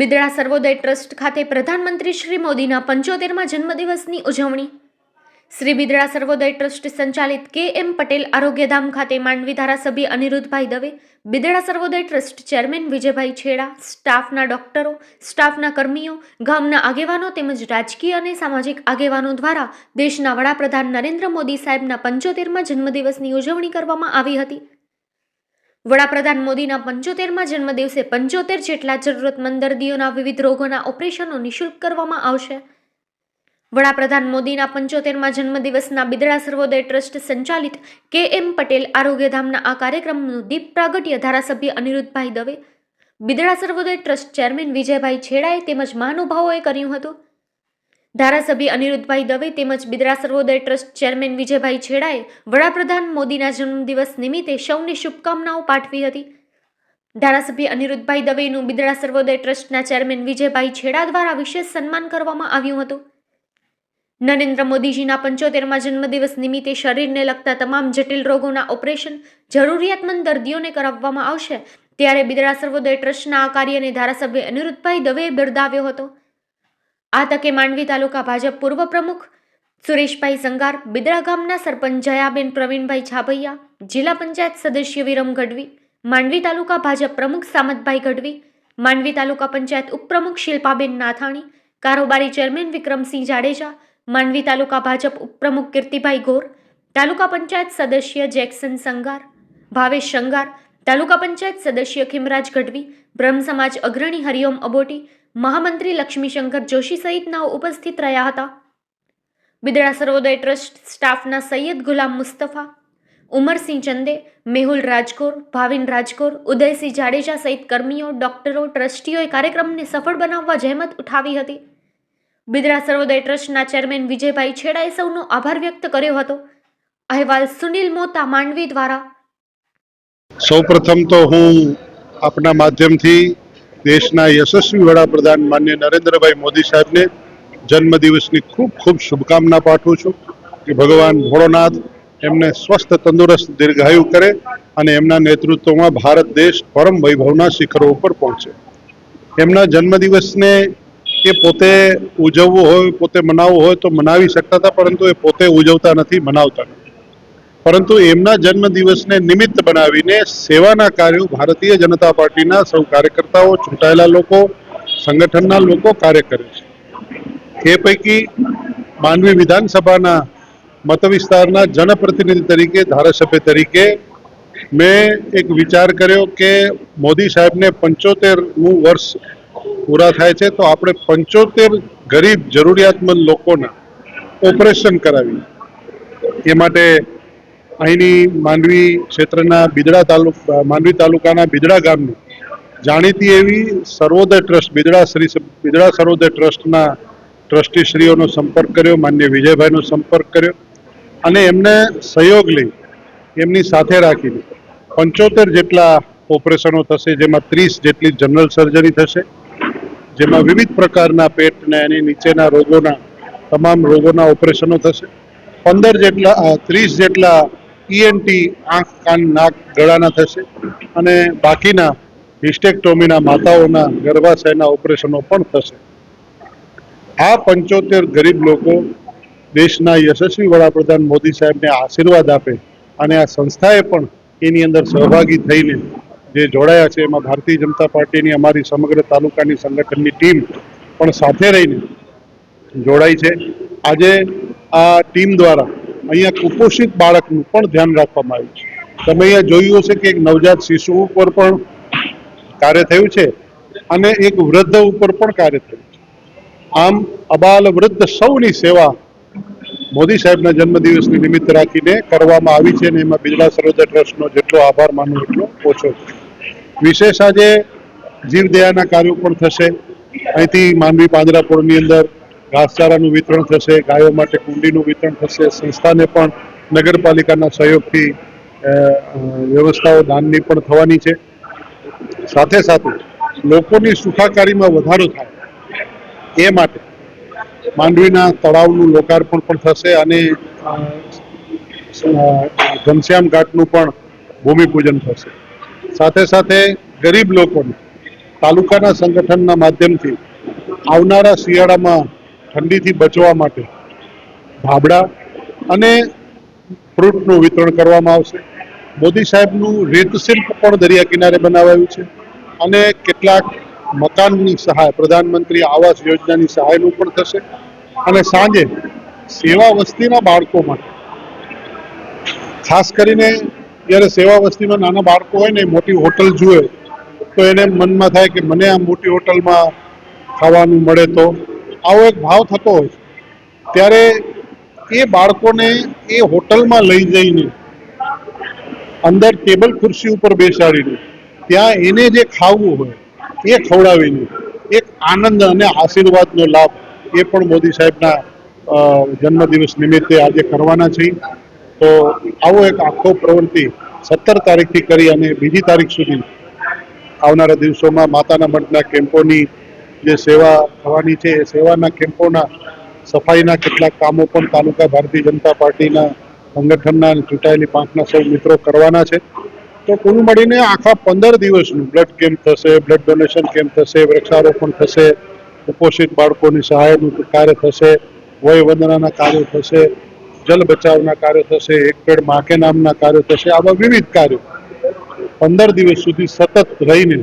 બિદડા સર્વોદય trust ખાતે પ્રધાનમંત્રી શ્રી મોદીના પંચોતેરમાં જન્મદિવસની ઉજવણી. શ્રી બિદડા સર્વોદય ટ્રસ્ટ સંચાલિત કે એમ પટેલ આરોગ્યધામ ખાતે માંડવી ધારાસભ્ય અનિરુદ્ધભાઈ દવે, બિદડા સર્વોદય ટ્રસ્ટ ચેરમેન વિજયભાઈ છેડા, સ્ટાફના ડોક્ટરો, સ્ટાફના કર્મીઓ, ગામના આગેવાનો તેમજ રાજકીય અને સામાજિક આગેવાનો દ્વારા દેશના વડાપ્રધાન નરેન્દ્ર મોદી સાહેબના પંચોતેરમાં જન્મદિવસની ઉજવણી કરવામાં આવી હતી. વડાપ્રધાન મોદીના પંચોતેરમાં જન્મદિવસે પંચોતેર જેટલા જરૂરતમંદ દર્દીઓના વિવિધ રોગોના ઓપરેશનો નિઃશુલ્ક કરવામાં આવશે. વડાપ્રધાન મોદીના પંચોતેરમાં જન્મદિવસના બિદડા સર્વોદય ટ્રસ્ટ સંચાલિત કે એમ પટેલ આરોગ્યધામના આ કાર્યક્રમનું દીપ પ્રાગટ્ય ધારાસભ્ય અનિરુદ્ધભાઈ દવે. બિદડા સર્વોદય ટ્રસ્ટ ચેરમેન વિજયભાઈ છેડાએ તેમજ મહાનુભાવોએ કર્યું હતું. ધારાસભ્ય અનિરુદ્ધભાઈ દવે તેમજ બિદરા સર્વોદય ટ્રસ્ટ ચેરમેન વિજયભાઈ છેડાએ વડાપ્રધાન મોદીના જન્મદિવસ નિમિત્તે સૌને શુભકામનાઓ પાઠવી હતી. ધારાસભ્ય અનિરુદ્ધભાઈ દવેનું બિદરા સર્વોદય ટ્રસ્ટના ચેરમેન વિજયભાઈ છેડા દ્વારા વિશેષ સન્માન કરવામાં આવ્યું હતું. નરેન્દ્ર મોદીજીના પંચોતેરમાં જન્મદિવસ નિમિત્તે શરીરને લગતા તમામ જટિલ રોગોના ઓપરેશન જરૂરિયાતમંદ દર્દીઓને કરાવવામાં આવશે, ત્યારે બિદરા સર્વોદય ટ્રસ્ટના આ કાર્યને ધારાસભ્ય અનિરુદ્ધભાઈ દવેએ બિરદાવ્યો હતો. આ તકે માંડવી તાલુકા ભાજપ પૂર્વ પ્રમુખ સુરેશભાઈ સંગાર બિદરા ગામના સરપંચ જયાબેન પ્રવીણભાઈ છાભૈયા, જિલ્લા પંચાયત સદસ્ય વિરમ ગઢવી, માંડવી તાલુકા ભાજપ પ્રમુખ સામતભાઈ ગઢવી, માંડવી તાલુકા પંચાયત ઉપપ્રમુખ શિલ્પાબેન નાથાણી, કારોબારી ચેરમેન વિક્રમસિંહ જાડેજા, માંડવી તાલુકા ભાજપ ઉપપ્રમુખ કીર્તિભાઈ ગોર, તાલુકા પંચાયત સદસ્ય જેક્સન સંગાર, ભાવેશ સંગાર, તાલુકા પંચાયત સદસ્ય ખીમરાજ ગઢવી, બ્રહ્મ સમાજ અગ્રણી હરિઓમ અબોટી મહામંત્રી લક્ષ્મીશંકર જોશી સહિતના ઉપસ્થિત રહ્યા હતા. બિદડા સર્વોદય ટ્રસ્ટ સ્ટાફના સૈયદ ગુલામ મુસ્તફા, ઉમરસિંહ ચંદે, મેહુલ રાજકોર, ભાવિન રાજકોર, ઉદયસિંહ જાડેજા સહિત કર્મીઓ, ડોક્ટરો, ટ્રસ્ટીઓએ કાર્યક્રમને સફળ બનાવવા જહેમત ઉઠાવી હતી. બિદરા સર્વોદય ટ્રસ્ટના ચેરમેન વિજયભાઈ છેડાએ સૌનો આભાર વ્યક્ત કર્યો હતો. અહેવાલ સુનિલ મોતા, માંડવી દ્વારા. સૌપ્રથમ તો હું આપના માધ્યમથી દેશના યશસ્વી વડાપ્રધાન માન્ય નરેન્દ્રભાઈ મોદી સાહેબને જન્મદિવસની ખૂબ ખૂબ શુભકામના પાઠવું છું કે ભગવાન ભોળોનાથ એમને સ્વસ્થ, તંદુરસ્ત, દીર્ઘાયુ કરે અને એમના નેતૃત્વમાં ભારત દેશ પરમ વૈભવના શિખરો ઉપર પહોંચે. એમના જન્મદિવસને એ પોતે ઉજવવો હોય, પોતે મનાવવો હોય તો મનાવી શકતા હતા, પરંતુ એ પોતે ઉજવતા નથી, મનાવતા નથી. પરંતુ એમના જન્મદિવસને નિમિત્ત બનાવીને સેવાના કાર્યો ભારતીય જનતા પાર્ટીના સૌ કાર્યકર્તાઓ, ચૂંટાયેલા લોકો, સંગઠનના લોકો કાર્ય કરે છે. એ પૈકી માંડવી વિધાનસભાના મતવિસ્તારના જનપ્રતિનિધિ તરીકે, ધારાસભ્ય તરીકે મેં એક વિચાર કર્યો કે મોદી સાહેબને પંચોતેરમું વર્ષ પૂરા થાય છે, તો આપણે પંચોતેર ગરીબ જરૂરિયાતમંદ લોકોના ઓપરેશન કરાવી એ માટે અહીંની માંડવી ક્ષેત્રના બિદડા તાલુકા માંડવી તાલુકાના બિદડા ગામની જાણીતી એવી સર્વોદય ટ્રસ્ટ, બિદડા શ્રી બિદડા સર્વોદય ટ્રસ્ટના ટ્રસ્ટીશ્રીઓનો સંપર્ક કર્યો, માન્ય વિજયભાઈનો સંપર્ક કર્યો અને એમને સહયોગ લઈ એમની સાથે રાખીને પંચોતેર જેટલા ઓપરેશનો થશે, જેમાં ત્રીસ જેટલી જનરલ સર્જરી થશે, જેમાં વિવિધ પ્રકારના પેટને એની નીચેના રોગોના, તમામ રોગોના ઓપરેશનો થશે. પંદર જેટલા ત્રીસ જેટલા ઈએનટી આંખ, કાન, નાક ગળાના થશે. અને બાકીના હિસ્ટેક્ટોમીના માતાઓના ગર્ભાશયના ઓપરેશનો પણ થશે. આ પંચોતેર ગરીબ લોકો દેશના યશસ્વી વડાપ્રધાન મોદી સાહેબને આશીર્વાદ આપે અને આ સંસ્થાએ પણ એની અંદર સહભાગી થઈને જે જોડાયા છે, એમાં ભારતીય જનતા પાર્ટીની અમારી સમગ્ર તાલુકાની સંગઠનની ટીમ પણ સાથે રહીને જોડાઈ છે. આજે આ ટીમ દ્વારા અહીંયા કુપોષિત બાળકનું પણ ધ્યાન રાખવામાં આવ્યું છે. તમે અહીંયા જોયું હશે કે એક નવજાત શિશુ ઉપર પણ કાર્ય થયું છે અને એક વૃદ્ધ ઉપર પણ કાર્ય થયું છે. આમ અબાલ વૃદ્ધ સૌની સેવા મોદી સાહેબના જન્મદિવસની નિમિત્ત રાખીને કરવામાં આવી છે અને એમાં બિરલા સરોદર ટ્રસ્ટનો જેટલો આભાર માનું એટલો ઓછો છે. વિશેષ આજે જીવદયાના કાર્યો પણ થશે. અહીંથી માંડવી પાંજરાપોળની અંદર ઘાસચારાનું વિતરણ થશે, ગાયો માટે કુંડીનું વિતરણ થશે, સંસ્થાને પણ નગરપાલિકાના સહયોગથી વ્યવસ્થાઓ દાનની પણ થવાની છે. સાથે સાથે લોકોની સુખાકારીમાં વધારો થાય, એ માટે માંડવીના તળાવનું લોકાર્પણ પણ થશે અને ઘનશ્યામ ઘાટનું પણ ભૂમિપૂજન થશે. સાથે સાથે ગરીબ લોકોને તાલુકાના સંગઠનના માધ્યમથી આવનારા શિયાળામાં ઠંડીથી બચવા માટે ધાબળા અને ફ્રૂટનું વિતરણ કરવામાં આવશે. મોદી સાહેબનું રેતશિલ્પ પણ દરિયા કિનારે બનાવાયું છે અને કેટલાક મકાનની સહાય, પ્રધાનમંત્રી આવાસ યોજનાની સહાયનું પણ થશે. અને સાંજે સેવા વસ્તીના બાળકો માટે, ખાસ કરીને જ્યારે સેવા વસ્તીમાં નાના બાળકો હોય ને, મોટી હોટલ જુએ, તો એને મનમાં થાય કે મને આ મોટી હોટલમાં ખાવાનું મળે તો આવો એક ભાવ થતો હોય ત્યારે એ બાળકોને એ હોટલમાં લઈ જઈને અંદર ટેબલ ખુરશી ઉપર બેસાડીને ત્યાં એને જે ખાવું હોય એ ખવડાવીને એક આનંદ અને આશીર્વાદનો લાભ એ પણ મોદી સાહેબના જન્મદિવસ નિમિત્તે આજે કરવાના છે. તો આવો એક આખો પ્રવૃત્તિ સત્તર તારીખથી કરી અને બીજી તારીખ સુધી આવનારા દિવસોમાં માતાના મઠના કેમ્પોની જે સેવા થવાની છે, એ સેવાના કેમ્પોના સફાઈના કેટલાક કામો પણ તાલુકા ભારતીય જનતા પાર્ટીના સંગઠનના ચૂંટાયેલી પાંચના સૌ મિત્રો કરવાના છે. તો કુલ મળીને આખા પંદર દિવસનું બ્લડ કેમ્પ થશે બ્લડ ડોનેશન કેમ્પ થશે, વૃક્ષારોપણ થશે, કુપોષિત બાળકોની સહાયનું કાર્ય થશે, વય વંદનાના કાર્યો થશે, જલ બચાવના કાર્યો થશે એક પેડ માકે નામના કાર્યો થશે, આવા વિવિધ કાર્યો. પંદર દિવસ સુધી સતત રહીને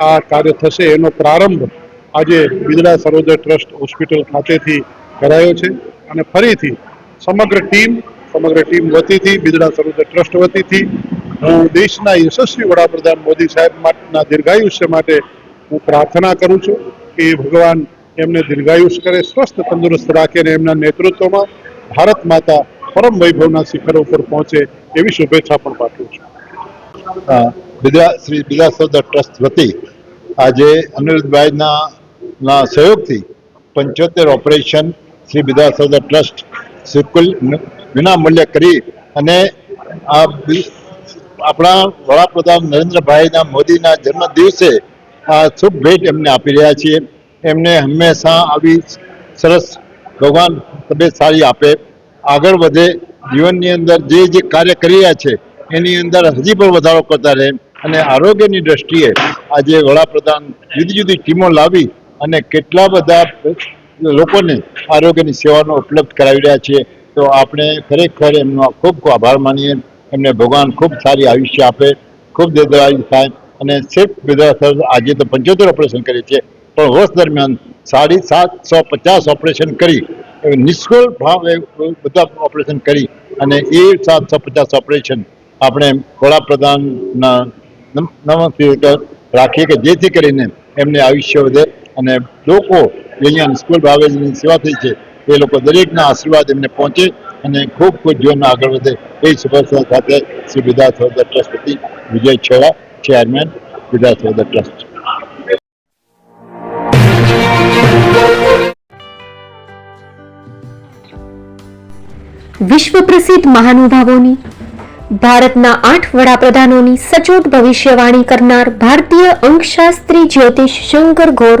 આ કાર્ય થશે, એનો પ્રારંભ આજે બિદડા સરોદર ટ્રસ્ટ હોસ્પિટલ ખાતેથી કરાયો છે અને ફરીથી સમગ્ર ટીમ સમગ્ર ટીમ વતીથી, બિદડા સરોદર ટ્રસ્ટ વતીથી હું દેશના યશસ્વી વડાપ્રધાન મોદી સાહેબ માટેના દીર્ઘાયુષ્ય માટે હું પ્રાર્થના કરું છું કે ભગવાન એમને દીર્ઘાયુષ કરે, સ્વસ્થ તંદુરસ્ત રાખે અને એમના નેતૃત્વમાં ભારત માતા પરમ વૈભવના શિખરો ઉપર પહોંચે એવી શુભેચ્છા પણ પાઠવું છું. બિદા શ્રી બિદા સૌદર ટ્રસ્ટ વતી આજે અનિરુદ્ધભાઈના ના, સહયોગથી. પંચોતેર ઓપરેશન શ્રી બિદાસદર ટ્રસ્ટ બિલકુલ વિનામૂલ્ય કરી અને આ આપણા વડાપ્રધાન નરેન્દ્રભાઈના મોદીના જન્મ દિવસે આ શુભ ભેટ એમને આપી રહ્યા છીએ. એમને હંમેશા આવી સરસ ભગવાન તબિયત સારી આપે. આગળ વધે, જીવનની અંદર જે જે કાર્ય કરી રહ્યા છે, એની અંદર હજી પણ વધારો કરતા રહે અને આરોગ્યની દ્રષ્ટિએ આજે વડાપ્રધાન જુદી જુદી ટીમો લાવી અને કેટલા બધા લોકોને આરોગ્યની સેવાનો ઉપલબ્ધ કરાવી રહ્યા છે તો આપણે ખરેખર એમનો ખૂબ ખૂબ આભાર માનીએ. એમને ભગવાન ખૂબ સારી આયુષ્ય આપે. ખૂબ દીર્ઘાયુ થાય. અને સિર્ફ વિદ્યા આજે તો પંચોતેર ઓપરેશન કરે છે. પણ વર્ષ દરમિયાન સાડી સાતસો પચાસ ઓપરેશન કરી. નિષ્ફળ ભાવે બધા ઓપરેશન કરી અને એ સાતસો પચાસ ઓપરેશન આપણે વડાપ્રધાનના નમ- નમસ્તે, રાખીએ કે જેથી કરીને એમને આયુષ્ય વધે. અને લોકો અહીંયા નિષ્ફળ ભાવે સેવા થઈ છે, એ લોકો દરેકના આશીર્વાદ એમને પહોંચે અને ખૂબ ખૂબ જીવનમાં આગળ વધે. એ શુભેચ્છા સાથે Shri Vidya trust Vijay Chheva, chairman Vidya trust. વિશ્વ પ્રસિદ્ધ મહાનુભાવોની, ભારતના આઠ વડાપ્રધાનોની સચોટ ભવિષ્યવાણી કરનાર ભારતીય અંકશાસ્ત્રી જ્યોતિષ શંકર ગોર